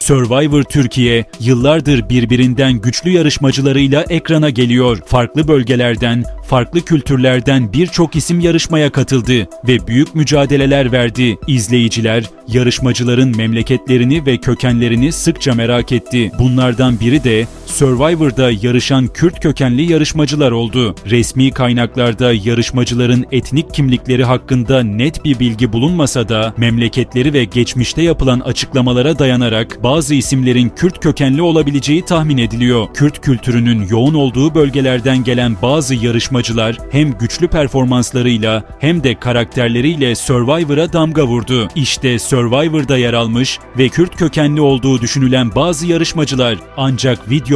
Survivor Türkiye yıllardır birbirinden güçlü yarışmacılarıyla ekrana geliyor. Farklı bölgelerden, farklı kültürlerden birçok isim yarışmaya katıldı ve büyük mücadeleler verdi. İzleyiciler yarışmacıların memleketlerini ve kökenlerini sıkça merak etti. Bunlardan biri de Survivor'da yarışan Kürt kökenli yarışmacılar oldu. Resmi kaynaklarda yarışmacıların etnik kimlikleri hakkında net bir bilgi bulunmasa da memleketleri ve geçmişte yapılan açıklamalara dayanarak bazı isimlerin Kürt kökenli olabileceği tahmin ediliyor. Kürt kültürünün yoğun olduğu bölgelerden gelen bazı yarışmacılar hem güçlü performanslarıyla hem de karakterleriyle Survivor'a damga vurdu. İşte Survivor'da yer almış ve Kürt kökenli olduğu düşünülen bazı yarışmacılar. Ancak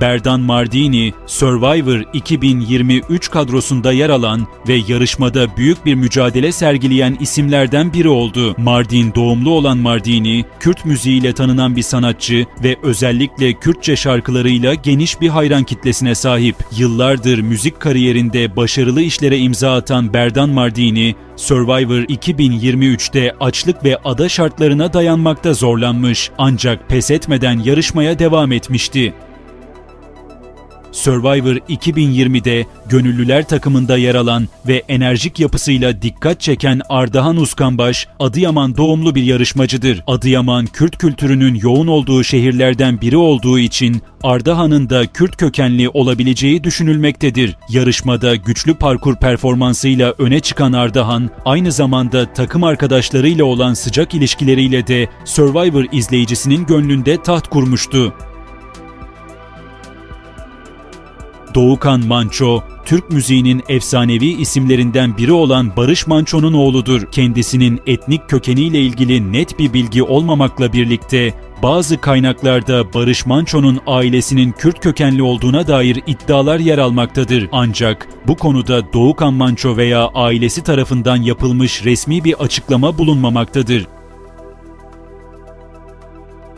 Berdan Mardini, Survivor 2023 kadrosunda yer alan ve yarışmada büyük bir mücadele sergileyen isimlerden biri oldu. Mardin doğumlu olan Mardini, Kürt müziğiyle tanınan bir sanatçı ve özellikle Kürtçe şarkılarıyla geniş bir hayran kitlesine sahip. Yıllardır müzik kariyerinde başarılı işlere imza atan Berdan Mardini, Survivor 2023'te açlık ve ada şartlarına dayanmakta zorlanmış ancak pes etmeden yarışmaya devam etmişti. Survivor 2020'de gönüllüler takımında yer alan ve enerjik yapısıyla dikkat çeken Ardahan Uskanbaş, Adıyaman doğumlu bir yarışmacıdır. Adıyaman, Kürt kültürünün yoğun olduğu şehirlerden biri olduğu için Ardahan'ın da Kürt kökenli olabileceği düşünülmektedir. Yarışmada güçlü parkur performansıyla öne çıkan Ardahan, aynı zamanda takım arkadaşlarıyla olan sıcak ilişkileriyle de Survivor izleyicisinin gönlünde taht kurmuştu. Doğukan Manço, Türk müziğinin efsanevi isimlerinden biri olan Barış Manço'nun oğludur. Kendisinin etnik kökeniyle ilgili net bir bilgi olmamakla birlikte bazı kaynaklarda Barış Manço'nun ailesinin Kürt kökenli olduğuna dair iddialar yer almaktadır. Ancak bu konuda Doğukan Manço veya ailesi tarafından yapılmış resmi bir açıklama bulunmamaktadır.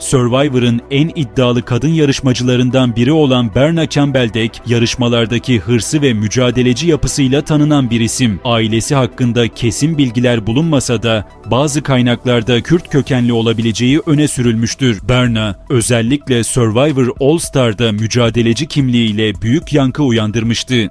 Survivor'ın en iddialı kadın yarışmacılarından biri olan Berna Campbell-Deck, yarışmalardaki hırsı ve mücadeleci yapısıyla tanınan bir isim. Ailesi hakkında kesin bilgiler bulunmasa da bazı kaynaklarda Kürt kökenli olabileceği öne sürülmüştür. Berna, özellikle Survivor All Star'da mücadeleci kimliğiyle büyük yankı uyandırmıştı.